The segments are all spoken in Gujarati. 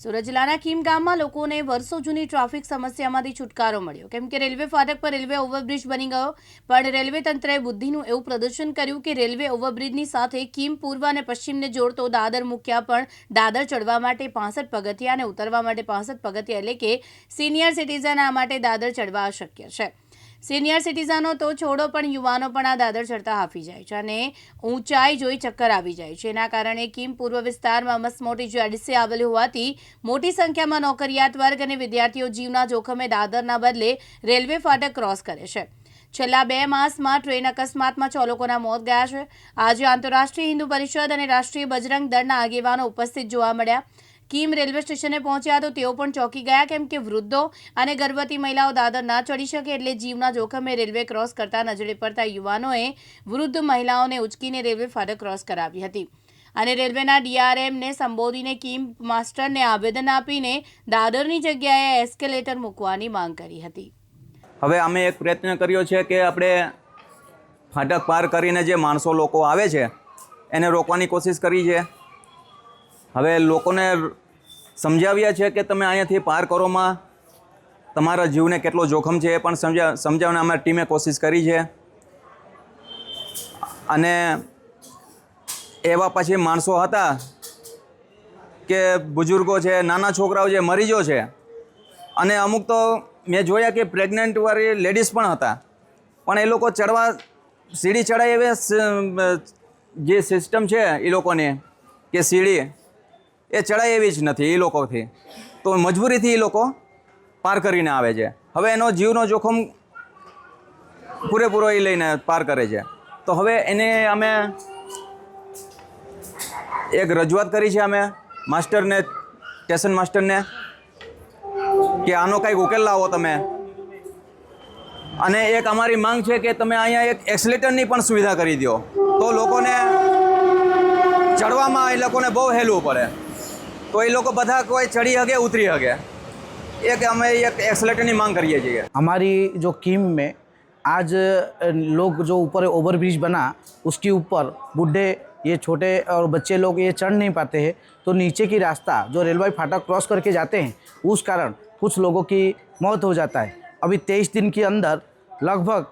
સુરત જિલ્લાના કીમ ગામમાં લોકોને વર્ષો જૂની ટ્રાફિક સમસ્યામાંથી છુટકારો મળ્યો. કેમ કે રેલવે ફાટક પર રેલવે ઓવરબ્રિજ બની ગયો, પણ રેલવે તંત્રએ બુદ્ધિનું એવું પ્રદર્શન કર્યું કે રેલવે ઓવરબ્રિજની સાથે કીમ પૂર્વ અને પશ્ચિમને જોડતો દાદર મૂક્યા પણ દાદર ચડવા માટે પાસઠ પગથિયા અને ઉતરવા માટે પાસઠ પગથિયા એટલે કે સિનિયર સિટીઝન આ માટે દાદર ચડવા અશક્ય છે. સિનિયર સિટીઝનો તો છોડો પણ યુવાનો પણ આ દાદર ચડતા હાફી જાય છે અને ઊંચાઈ જોઈ ચક્કર આવી જાય છે. એના કારણે કિમ પૂર્વ વિસ્તારમાં મસમોટી જીઆઈડીસી આવેલી હોવાથી મોટી સંખ્યામાં નોકરિયાત વર્ગ અને વિદ્યાર્થીઓ જીવના જોખમે દાદરના બદલે રેલવે ફાટક ક્રોસ કરે છે. છેલ્લા બે માસમાં ટ્રેન અકસ્માતમાં છ લોકોના મોત ગયા છે. આજે આંતરરાષ્ટ્રીય હિન્દુ પરિષદ અને રાષ્ટ્રીય બજરંગ દળના આગેવાનો ઉપસ્થિત જોવા મળ્યા. કીમ રેલવે સ્ટેશને પહોંચ્યા તો તેઓ પણ ચોંકી ગયા, કેમ કે વૃદ્ધો અને ગર્ભવતી મહિલાઓ દાદર ના ચડી શકે એટલે જીવના જોખમે રેલવે ક્રોસ કરતા નજરે પડતા યુવાનોએ વૃદ્ધ મહિલાઓને ઉચકીને રેલવે ફાટક ક્રોસ કરાવી હતી. અને રેલવેના ડીઆરએમને સંબોધીને કીમ માસ્ટરને આવેદન આપીને દાદરની જગ્યાએ એસ્કેલેટર મૂકવાની માંગ કરી હતી. હવે અમે એક પ્રયત્ન કર્યો છે કે આપણે ફાટક પાર કરીને જે માણસો લોકો આવે છે, એને રોકવાની કોશિશ કરી છે. હવે લોકોને સમજાવ્યા છે કે તમે અહીંયાથી પાર કરોમાં. તમારા જીવને કેટલો જોખમ છે એ પણ સમજા, સમજાવવાની અમારી ટીમે કોશિશ કરી છે. અને એવા પછી માણસો હતા કે બુજુર્ગો છે, નાના છોકરાઓ છે, મરીજો છે. અને અમુક તો મેં જોયા કે પ્રેગ્નન્ટવાળી લેડીઝ પણ હતા. પણ એ લોકો ચડવા, સીડી ચડાય એવી જે સિસ્ટમ છે એ લોકોની, કે સીડી એ ચડાય એવી જ નથી એ લોકોથી. તો મજબૂરીથી એ લોકો પાર કરીને આવે છે. હવે એનો જીવનો જોખમ પૂરેપૂરો એ લઈને પાર કરે છે. તો હવે એને અમે એક રજૂઆત કરી છે અમે માસ્ટરને, સ્ટેશન માસ્ટરને, કે આનો કંઈક ઉકેલ લાવો તમે. અને એક અમારી માંગ છે કે તમે અહીંયા એક એક્સલેટરની પણ સુવિધા કરી દો તો લોકોને ચડવામાં એ લોકોને બહુ હેલવું પડે. તો એ લોકો બધા કોઈ ચડી શકે ઉતરી શકે એક અમે એક એક્સલેટરની માંગ કરીએ છીએ हमारी जो कीम में आज अ, लोग जो ऊपर ओवरब्रिज बना उसके ऊपर बूढ़े ये छोटे और बच्चे लोग ये चढ़ नहीं पाते हैं तो नीचे की रास्ता जो रेलवे फाटक क्रॉस करके जाते हैं उस कारण कुछ लोगों की मौत हो जाता है अभी तेईस दिन के अंदर लगभग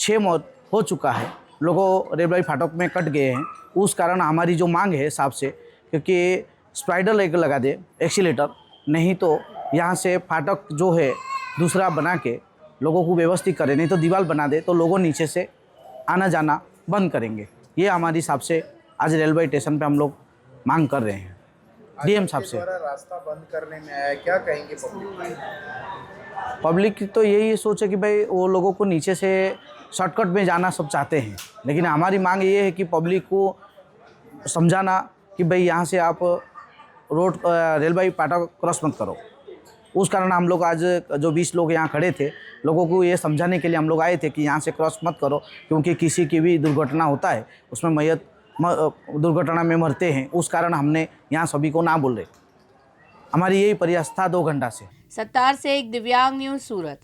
छः मौत हो चुका है लोगों रेलवे फाटक में कट गए हैं उस कारण हमारी जो मांग है साहब से क्योंकि स्पाइडर लेकर लगा दे एक्सीटर नहीं तो यहाँ से फाटक जो है दूसरा बना के लोगों को व्यवस्थित करें नहीं तो दीवार बना दे तो लोगों नीचे से आना जाना बंद करेंगे। ये हमारे हिसाब से आज रेलवे स्टेशन पे हम लोग मांग कर रहे हैं। डीएम साहब से। रास्ता बंद करने में आया क्या कहेंगे पब्लिक पब्लिक तो यही सोच है कि भाई वो लोगों को नीचे से शॉर्टकट में जाना सब चाहते हैं। लेकिन हमारी मांग ये है कि पब्लिक को समझाना कि भाई यहाँ से आप रोड रेलवे फाटक क्रॉस मत करो। उस कारण हम लोग आज, जो बीस लोग यहाँ खड़े थे, लोगों को ये समझाने के लिए हम लोग आए थे कि यहाँ से क्रॉस मत करो, क्योंकि किसी की भी दुर्घटना होता है, उसमें मैयत दुर्घटना में मरते हैं, उस कारण हमने यहाँ सभी को ना बोल। रहे हमारी यही प्रयास था दो घंटा से। सत्तार से एक दिव्यांग न्यूज़ सूरत।